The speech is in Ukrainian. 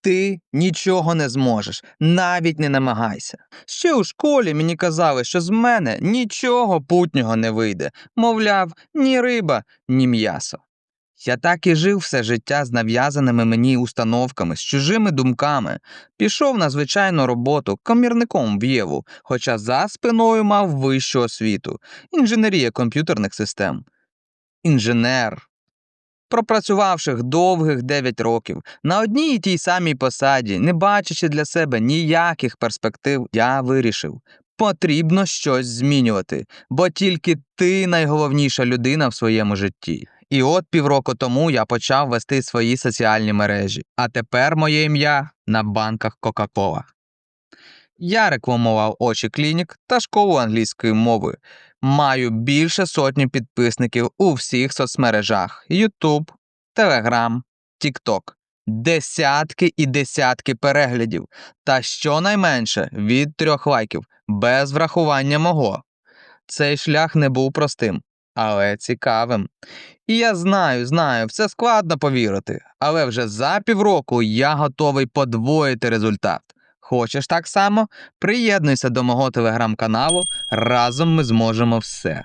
Ти нічого не зможеш, навіть не намагайся. Ще у школі мені казали, що з мене нічого путнього не вийде, мовляв, ні риба, ні м'ясо. Я так і жив все життя з нав'язаними мені установками, з чужими думками. Пішов на звичайну роботу комірником в Єву, хоча за спиною мав вищу освіту інженерія комп'ютерних систем. Інженер. Пропрацювавши довгих 9 років на одній і тій самій посаді, не бачачи для себе ніяких перспектив, я вирішив. Потрібно щось змінювати, бо тільки ти найголовніша людина в своєму житті. І от півроку тому я почав вести свої соціальні мережі, а тепер моє ім'я на банках Кока-Кола. Я рекламував очі клінік та школу англійської мови. Маю більше сотні підписників у всіх соцмережах: YouTube, Telegram, TikTok. Десятки і десятки переглядів, та щонайменше від трьох лайків, без врахування мого. Цей шлях не був простим, але цікавим. І я знаю, знаю, все складно повірити, але вже за півроку я готовий подвоїти результат. Хочеш так само? Приєднуйся до мого телеграм-каналу, разом ми зможемо все.